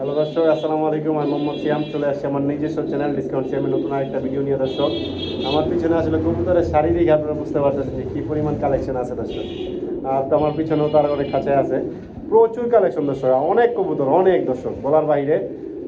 Hello দর্শক আসসালামু আলাইকুম আমি মোহাম্মদ সিয়াম চলে আসছি আমার নিজস্ব চ্যানেল ডিসকাউন্ট সিয়ামের নতুন আরেকটা ভিডিও নিয়ে দর্শক আমার পিছনে আসলে কবুতরের শারীরিক আপনারা বুঝতে পারতেছেন যে কী পরিমাণ কালেকশন আছে দর্শক আর তো আমার পিছনেও তার অনেক খাঁচায় আছে প্রচুর কালেকশন দর্শক অনেক কবুতর অনেক দর্শক বলার বাইরে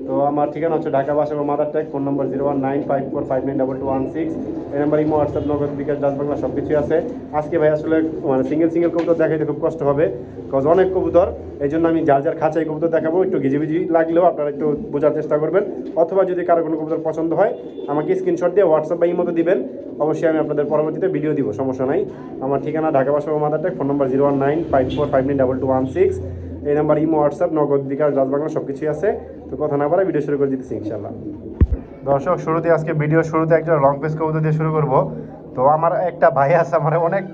তো আমার ঠিকানা হচ্ছে ঢাকা বাসা Madartek phone number zero one nine five four five nine double two one six এই number WhatsApp Nagad, bKash Dutch Bangla সব কিছুই আছে। আজকে ভাই আসলে মানে সিঙ্গেল সিঙ্গেল কবুতর দেখাইতে খুব কষ্ট হবে। কজ অনেক কবুতর এই জন্য আমি যার যার খাঁচাই কবুতর দেখাবো, একটু গিজিবিজি লাগলেও আপনারা একটু বোঝার চেষ্টা করবেন। অথবা যদি কারও কোনো কবুতর পছন্দ হয়, আমাকে স্ক্রিনশট দিয়ে হোয়াটসঅ্যাপ বা ইমোতে দিবেন। অবশ্যই আমি আপনাদের পরবর্তীতে ভিডিও দিব, সমস্যা নাই। আমার ঠিকানা ঢাকা বাসা Madartek phone number zero one nine five four five nine double two one six এই number, imo, WhatsApp, Nagad bKash Dutch Bangla সব কিছুই আছে। তো কথা না বলে ভিডিও শুরু করে দিতেছি ইনশাল্লাহ দর্শক, শুরুতে আজকে ভিডিও শুরুতে একটা লং পেস কবুতর দিয়ে শুরু করব। তো আমার একটা ভাই আছে, আমার অনেক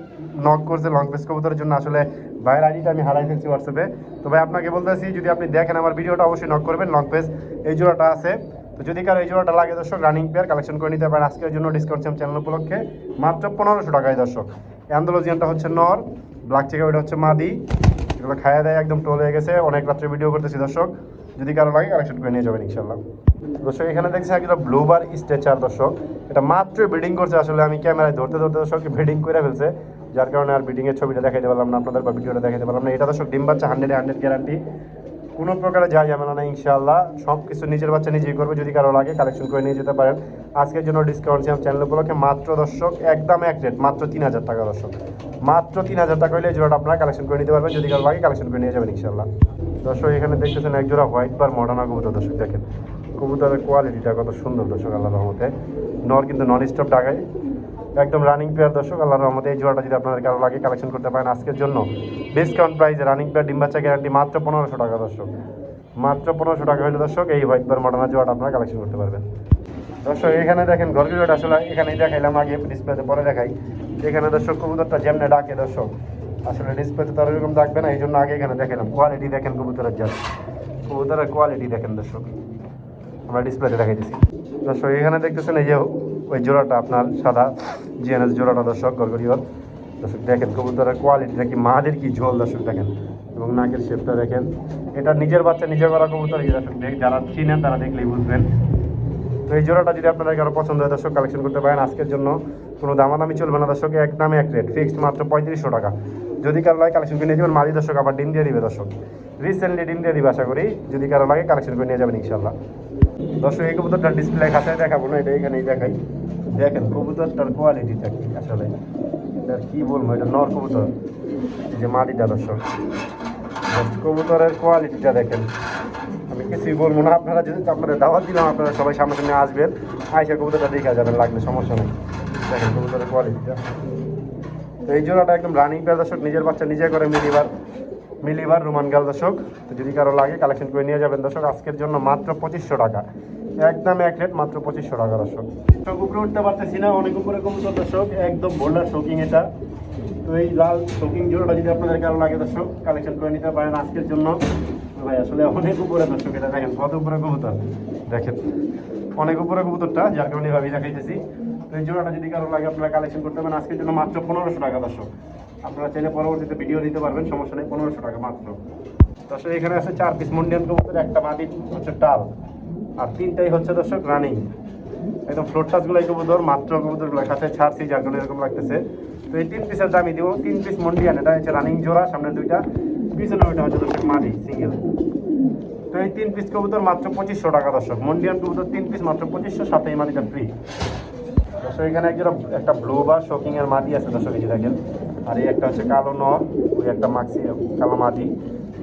নক করছে লং পেস কবুতরের জন্য। আসলে ভাইয়ের আইডিটা আমি হারাই ফেলছি হোয়াটসঅ্যাপে। তো ভাই, আপনাকে বলতেছি, যদি আপনি দেখেন আমার ভিডিওটা, অবশ্যই নক করবেন। লং পেস এই জোড়াটা আছে। তো যদি কারও এই জোড়াটা লাগে দর্শক রানিং পেয়ার কালেকশন করে নিতে পারেন। আজকের জন্য ডিসকাউন্ট সেম চ্যানেল উপলক্ষে। মাত্র পনেরোশো টাকায় দর্শক। অ্যান্ডোলজিয়ানটা হচ্ছে নর ব্ল্যাক চেকা ওইটা হচ্ছে মাদি। এগুলো খাইয়া দেয় একদম টোল হয়ে গেছে। অনেক রাত্রে ভিডিও করতেছি, দর্শক। যদি কারও লাগে কালেকশন করে নিয়ে যাবেন ইনশাল্লাহ দর্শক, এখানে দেখছি একটা ব্লুবার স্ট্রেচার দর্শক। এটা মাত্র ব্রিডিং করছে, আসলে আমি ক্যামেরায় ধরতে ধরতে দর্শক ব্রিডিং করে ফেলছে। যার কারণে আর ব্রিডিংয়ের ছবিটা দেখাইতে পারলাম না, আপনাদের বা ভিডিওটা দেখাইতে পারলাম না। এটা দর্শক, ডিম বাচ্চা হান্ড্রেড হান্ড্রেড গ্যারান্টি কোনো প্রকারে যায় যাবে না, ইনশাআল্লাহ, সব কিছু নিজের বাচ্চা নিজেই করবে, যদি কারও লাগে কালেকশন করে নিয়ে যেতে পারেন। আজকের জন্য ডিসকাউন্ট ছিলাম চ্যানেল উপলক্ষে মাত্র দর্শক, একদম এক রেট মাত্র তিন হাজার টাকা দর্শক। মাত্র তিন হাজার টাকা হলে জোড়াটা আপনারা কালেকশন করে নিতে পারবেন, যদি কারও লাগে কালেকশন করে নিয়ে যাবেন, ইনশাআল্লাহ। দর্শক, এখানে দেখতেছেন এক জোড়া হোয়াইট বার মডার্না কবুতর, দর্শক দেখেন। কবুতরের কোয়ালিটিটা কত সুন্দর, দর্শক আল্লাহ রহমতে। নর কিন্তু নন স্টপ ডাকায়। একদম রানিং পেয়ার দর্শক, আল্লাহর রহমতে এই জোড়াটা যদি আপনাদের কারও লাগে কালেকশন করতে পারেন আজকের জন্য ডিসকাউন্ট প্রাইসে রানিং পেয়ার ডিম্বাচ্চা গ্যারান্টি মাত্র পনেরোশো টাকা, দর্শক। মাত্র পনেরোশো টাকা হলে দর্শক, এই হোয়াইট বার মডার্না জোড়াটা আপনারা কালেকশন করতে পারবেন। দর্শক, এখানে দেখেন গর্গিজোটা আসলে এখানেই দেখাইলাম, আগে ডিসপ্লেতে পরে দেখাই। এখানে, দর্শক, কবুতরটা যেমনে ডাকে, দর্শক, আসলে ডিসপ্লেতে তার এরকম ডাকবে না এই জন্য আগে এখানে দেখাইলাম। কোয়ালিটি দেখেন কবুতরের জাত। কবুতরের কোয়ালিটি দেখেন, দর্শক। আমরা ডিসপ্লেতে দেখাই দিচ্ছি দর্শক, এখানে দেখতেছেন এই যে ওই জোড়াটা আপনার সাদা জিএনএস জোড়াটা দর্শক গরগরিয়র দর্শক, দেখেন কবুতরের কোয়ালিটিটা কি মাদের কি ঝোল দর্শক, দেখেন। এবং নাকের শেপটা দেখেন। এটা নিজের বাচ্চা নিজের করা কবুতর, এই দর্শক, দেখ যারা চিনেন তারা দেখলেই বুঝবেন। তো এই জোড়াটা যদি আপনাদের কারও পছন্দ হয় দর্শক কালেকশন করতে পারেন। আজকের জন্য কোনো দামাদামি চলবে না দর্শক, এক দামে এক রেট ফিক্সড মাত্র পঁয়ত্রিশশো টাকা। যদি কারও লাগে কালেকশন করে নিয়ে যাবেন, মাদি দর্শক আবার ডিম দিয়ে দিবে দর্শক। রিসেন্টলি ডিম দিয়ে দিবে, আশা করি। যদি কারও লাগে কালেকশন করে নিয়ে যাবেন ইনশাল্লাহ দর্শক, এই কবুতরটার ডিসপ্লে খাতায় দেখাবো না, এটা এখানেই দেখাই। দেখেন, কবুতরটার কোয়ালিটিটা কি আসলে? এটার কী বলব, এটা নর কবুতর। যে মাদিটা দর্শক। কবুতরের কোয়ালিটিটা দেখেন। আমি কিছুই বলব না, আপনারা যদি আপনাদের দাওয়াত দিলাম, আপনারা সবাই সামনে সামনে আসবেন। আইসা কবুতরটা দেখা যাবেন, লাগলে সমস্যা নেই। দেখেন কবুতরের কোয়ালিটিটা তো এই জোড়াটা একদম রানিং পেয়ার দর্শক, নিজের বাচ্চা নিজে করে মিলিবার মিলিবার রোমান গাল, দর্শক। তো যদি কারও লাগে কালেকশন করে নিয়ে যাবেন, দর্শক। আজকের জন্য মাত্র পঁচিশশো টাকা। একদম এক রেট মাত্র পঁচিশশো টাকা, দর্শক। দর্শক উপরে উঠতে পারতেছি না, অনেক উপরে কবুতর, দর্শক। একদম বোল্ডার শোকিং এটা। তো এই লাল শোকিং জোড়াটা যদি আপনাদের কারও লাগে, দর্শক কালেকশন করে নিতে পারেন আজকের জন্য। আসলে উপরে এটা দেখেন, কত উপরে কবুতর। দেখেন, অনেক যার তো যদি কারও লাগে, আপনারা কালেকশন করতে পারেন আজকের জন্য মাত্র পনেরোশো টাকা, দর্শক। আপনারা চাইলে পরবর্তীতে ভিডিও দিতে পারবেন, সমস্যা নেই, পনেরোশো টাকা মাত্র। দর্শক এখানে আছে চার পিস মন্ডিয়ান কবুতর, একটা মাটি হচ্ছে টাল আর তিনটাই হচ্ছে দর্শক রানিং। একদম ফ্লোর টাচগুলো কবুতর, মাত্র কবুতরগুলো কাছে ছাড়ছি, যার জন্য এরকম লাগতেছে। তো এই তিন পিসের দামই দিব, তিন পিস মন্ডিয়ান এটা হচ্ছে রানিং জোড়া, সামনে দুইটা পিছনে ওইটা হচ্ছে দর্শক মাটি সিঙ্গেল তো এই তিন পিস কবুতর মাত্র পঁচিশশো টাকা দর্শক মন্ডিয়ান কবুতর তিন পিস মাত্র পঁচিশশো, সাথে এই মাটিটা ফ্রি দর্শক এখানে একজন একটা ব্লু বা শোকিং এর মাটি আছে দর্শক, এই দেখেন। আর এই একটা হচ্ছে কালো নর ওই একটা মাক্সি, কালো মাটি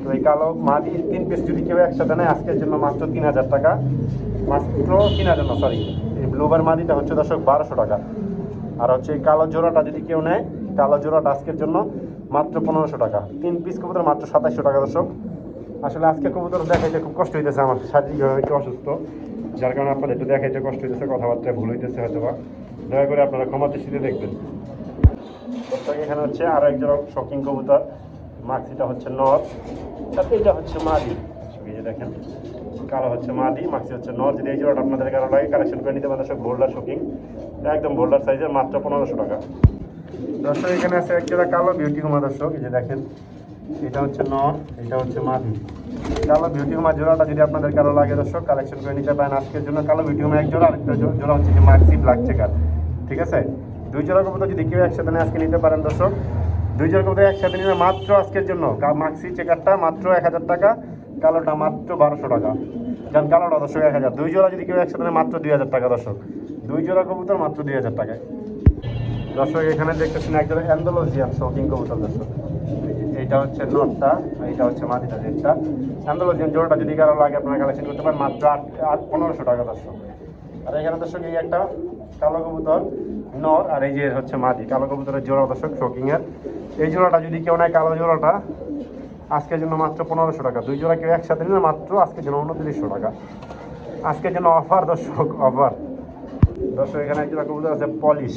তো এই কালো মাটি তিন পিস যদি কেউ একসাথে নেয়, আজকের জন্য মাত্র তিন হাজার টাকা। মাত্র তিন হাজার না সরি এই ব্লুবার মাটিটা হচ্ছে দর্শক বারোশো টাকা। আর হচ্ছে এই কালো জোড়াটা যদি কেউ নেয়, কালো জোড়াটা আজকের জন্য মাত্র পনেরোশো টাকা। তিন পিস কবুতর মাত্র সাতাশশো টাকা দর্শক। আসলে আজকে কবুতর দেখাইতে খুব কষ্ট হইতেছে আমার, শারীরিকভাবে একটু অসুস্থ। যার কারণে আপনাদের একটু দেখাইতে কষ্ট হইতেছে কথাবার্তা ভুল হইতেছে হয়তো বা দয়া করে আপনারা ক্ষমা দৃষ্টিতে দেখবেন। দর্শক এখানে হচ্ছে আরও একজন শকিং কবুতর। মাক্সিটা হচ্ছে নর। এটা হচ্ছে মাদি। যে দেখেন, কালো হচ্ছে মাদি মাক্সি হচ্ছে নর। যদি এই জোড়াটা আপনাদের কারও লাগে কালেকশন করে নিতে পারেন। বোল্ডার শকিং একদম বোল্ডার সাইজের, মাত্র পনেরোশো টাকা। দর্শক, এখানে আছে এক জোড়া কালো বিউটি কুমার দর্শক। এই যে দেখেন, এটা হচ্ছে নর, এটা হচ্ছে মাদি। কালো বিউটিউমার জোড়াটা যদি আপনাদের কারও লাগে দর্শক কালেকশন করে নিতে পারেন। আজকের জন্য কালো বিউটিউমার এক জোড়া, আরেকটা জোড়া হচ্ছে যে মাক্সি ব্ল্যাক চেকার ঠিক আছে? দুই জোড়া যদি কেউ একসাথে নিয়ে আজকে নিতে পারেন দর্শক দুই জোড়া একসাথে নিলে মাত্র আজকের জন্য। মাক্সি চেকারটা মাত্র এক হাজার টাকা, কালোটা মাত্র বারোশো টাকা। কারণ কালোটা দর্শক এক হাজার। দুই জোড়া যদি কেউ একসাথে মাত্র দুই হাজার টাকা দর্শক। দুই জোড়া কবুতর মাত্র দুই হাজার টাকায়। দর্শক, এখানে দেখতেছেন একজন অ্যান্ডোলজিয়ান শৌকিং কবুতর দর্শক। এইটা হচ্ছে নটটা এইটা হচ্ছে মাটিটা যেটা। অ্যান্ডোলজিয়ান জোড়াটা যদি কারও লাগে, আপনারা কালেকশন করতে পারেন, মাত্র আট আট পনেরোশো টাকা দর্শক। আর এখানে দর্শক এই একটা কালো কবুতর, নর আর এই যে হচ্ছে মাদি। কালো কবুতরের জোড়া দর্শক শৌকিংয়ের এই জোড়াটা যদি কেউ নেয়, কালো জোড়াটা, আজকের জন্য মাত্র পনেরোশো টাকা। দুই জোড়া কেউ একসাথে নিলে মাত্র আজকের জন্য উনত্রিশশো টাকা। আজকের জন্য অফার দর্শক অফার দর্শক, এখানে এক জোড়া কবুতর আছে পলিশ।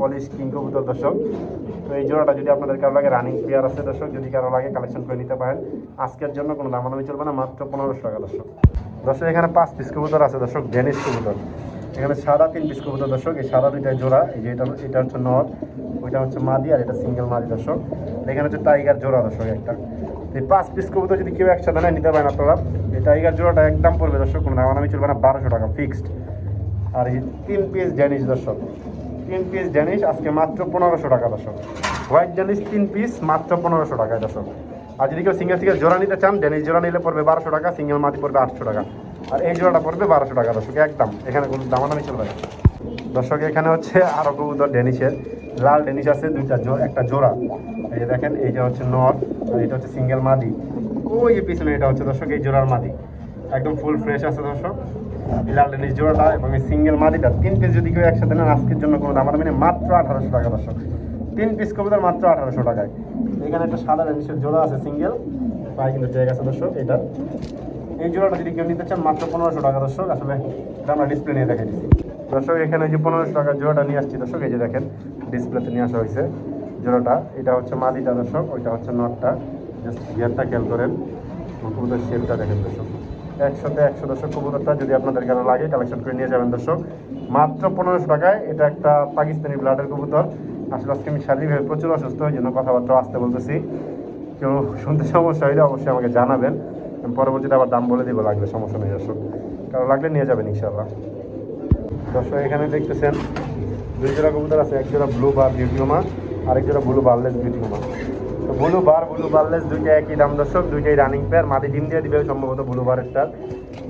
পলিশ কিং কবুতর দর্শক। তো এই জোড়াটা যদি আপনাদের কারও লাগে রানিং প্লেয়ার আছে দর্শক। যদি কারও লাগে কালেকশন করে নিতে পারেন। আজকের জন্য কোনো দামাদামি চলবে না, মাত্র পনেরোশো টাকা দর্শক। দর্শক, এখানে পাঁচ পিস কবুতর আছে দর্শক ডেনিশ কবুতর। এখানে সাদা তিন পিস কবুতর দর্শক, এই সাদা দুইটা জোড়া, এই যে এটা এটা হচ্ছে নর ওইটা হচ্ছে মাদি, আর এটা সিঙ্গেল মাদি দর্শক। এখানে হচ্ছে টাইগার জোড়া দর্শক একটা। এই পাঁচ পিস কবুতর যদি কেউ একসাথে নেয়, নিতে পারেন আপনারা। এই টাইগার জোড়াটা একদম পড়বে দর্শক, কোনো দামাদামি চলবে না, বারোশো টাকা ফিক্সড আর এই তিন পিস ড্যানিশ দর্শক, তিন পিস ড্যানিশ আজকে মাত্র পনেরোশো টাকা দর্শক। হোয়াইট ড্যানিশ তিন পিস মাত্র পনেরোশো টাকায় দর্শক। আর যদি কেউ সিঙ্গেল সিঙ্গেল জোড়া নিতে চান ড্যানিশ জোড়া নিলে পড়বে বারোশো টাকা সিঙ্গেল মাটি পড়বে আটশো টাকা। আর এই জোড়াটা পড়বে বারোশো টাকা, দর্শক, একদম, এখানে কোনো দামাদামি চলবে না। দর্শক, এখানে হচ্ছে আরও কবুতর ডেনিশের লাল ডেনিশ আছে, দুইটা জো একটা জোড়া। এই যে দেখেন, এই যে হচ্ছে নর এটা হচ্ছে সিঙ্গেল মাদি। ওই যে পিছনে এটা হচ্ছে, দর্শক, এই জোড়ার মাদি। একদম ফুল ফ্রেশ আছে, দর্শক। লাল ডেনিশ জোড়াটা এবং এই সিঙ্গেল মাদিটা, তিন পিস যদি কেউ একসাথে নেন, আজকের জন্য কোনো দাম নেই, মাত্র আঠারোশো টাকা, দর্শক। তিন পিস কবুতর মাত্র আঠারোশো টাকায়। এখানে একটা সাদা ডেনিশের জোড়া আছে, সিঙ্গেল। পায়ে কিন্তু ট্যাগ আছে, দর্শক, এটা। এই জোড়াটা যদি কেউ নিতে চান, মাত্র পনেরোশো টাকা দর্শক। আসলে এটা আমরা ডিসপ্লে নিয়ে দেখে দিচ্ছি দর্শক, এখানে যে পনেরোশো টাকার জোড়াটা নিয়ে আসছি দর্শক, এই যে দেখেন ডিসপ্লেতে নিয়ে আসা হয়েছে জোড়াটা। এটা হচ্ছে মাদিটা দর্শক, ওইটা হচ্ছে নটটা। জাস্ট গিয়ারটা খেয়াল করেন, কবুতর শেলটা দেখেন দর্শক। একশোতে একশো দর্শক কবুতরটা যদি আপনাদের কারও লাগে কালেকশন করে নিয়ে যাবেন দর্শক। মাত্র পনেরোশো টাকায় এটা একটা পাকিস্তানি ব্লাডের কবুতর। আসলে আজকে আমি শারীরিকভাবে প্রচুর অসুস্থ, ওই জন্য কথাবার্তা আসতে বলতেছি। কেউ শুনতে সমস্যা হলে অবশ্যই আমাকে জানাবেন। পরবর্তীতে আবার দাম বলে দিব, লাগলে সমস্যা নেই, দর্শক। কারও লাগলে নিয়ে যাবেন ইনশাল্লাহ দর্শক, এখানে দেখতেছেন, দুই জোড়া কবুতর আছে, এক জোড়া ব্লু বার বিউটিউমা আরেক জোড়া ব্লু বারলেস বিউটিউমা তো ব্লু বার ব্লু বার্লেস দুইটা একই দাম, দর্শক, দুইটাই রানিং পেয়ার মাটি ডিম দিয়ে দিবে সম্ভবত ব্লু বারেরটার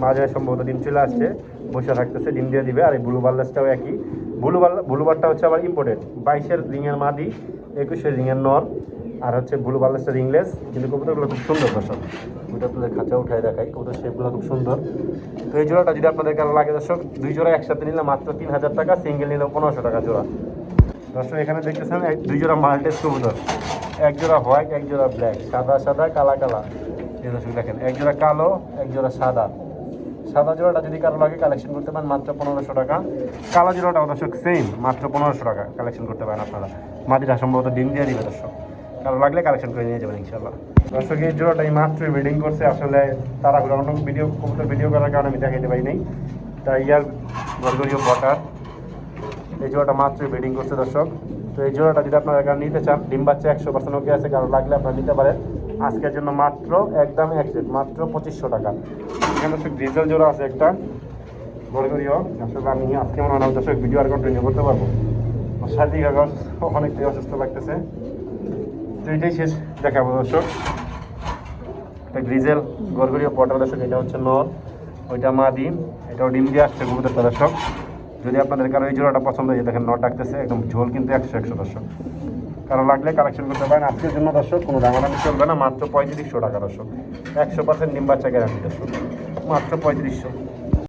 মাঝে সম্ভবত ডিম চলে আসছে, বসে থাকতেছে, ডিম দিয়ে দিবে, আর এই ব্লু বার্লেসটাও একই। ব্লু বার ব্লু বারটা হচ্ছে আবার ইম্পোর্টেড বাইশের রিংয়ের মাদি, একুশের রিংয়ের নর। আর হচ্ছে ব্লু বারলেসটা রিংলেস কিন্তু কবুতরগুলো খুব সুন্দর দর্শক। ওইটা আপনাদের খাঁচা উঠায় দেখাই, কবুতর শেপগুলো খুব সুন্দর। তো এই জোড়াটা যদি আপনাদের কারও লাগে দর্শক, দুই জোড়া একসাথে নিলে মাত্র তিন হাজার টাকা সিঙ্গেল নিলে পনেরোশো টাকা জোড়া। দর্শক, এখানে দেখতেছেন এক, দুই জোড়া মাল্টেস কবুতর। এক জোড়া হোয়াইট এক জোড়া ব্ল্যাক সাদা সাদা, কালা কালা। এই দর্শক দেখেন, এক জোড়া কালো, এক জোড়া সাদা। সাদা জোড়াটা যদি কারও লাগে কালেকশন করতে পারেন মাত্র পনেরোশো টাকা। কালো জোড়াটাও দর্শক সেম মাত্র পনেরোশো টাকা কালেকশন করতে পারেন আপনারা। মাটিটা সম্ভবত ডিম দিয়ে দিবে দর্শক। কারও লাগলে কালেকশন করে নিয়ে যাবেন ইনশাল্লাহ দর্শক, এই জোড়াটা এই মাত্রই ব্রিডিং করছে। আসলে তারা অন্য ভিডিও কবুতর ভিডিও করার কারণে আমি দেখাইতে পারি নাই। তাই ইয়ার গরগরীয় বটার। এই জোড়াটা মাত্রই ব্রিডিং করছে দর্শক। তো এই জোড়াটা যদি আপনারা কারণ নিতে চান, ডিম বাচ্চা একশো পার্সেন্ট ওকে আছে, কারও লাগলে আপনারা নিতে পারেন। আজকের জন্য মাত্র একদম এক সেট মাত্র পঁচিশশো টাকা। এখানে দর্শক ডিজেল জোড়া আছে একটা। গরগরীয়। আসলে আমি আজকে মনে হয় দর্শক ভিডিও আর কন্টিনিউ করতে পারব। শারীরিক অনেকটাই অসুস্থ লাগতেছে। তো এটাই শেষ দেখাবো দর্শক। একটা গ্রিজেল, গরগরীয় পটার দর্শক, এটা হচ্ছে নর ওইটা মা ডিম এটাও ডিম দিয়ে আসছে কবুতরটা দর্শক। যদি আপনাদের কারও এই জোড়াটা পছন্দ হয়ে দেখেন নট ডাকতেছে, একদম ঝোল কিন্তু একশো একশো দর্শক। কারও লাগলে কালেকশন করতে পারেন। আজকের জন্য দর্শক, কোনো দামাদামি চলবে না, মাত্র পঁয়ত্রিশশো টাকা দর্শক। একশো পার্সেন্ট ডিম বাচ্চা গ্যারান্টি দর্শক। মাত্র পঁয়ত্রিশশো।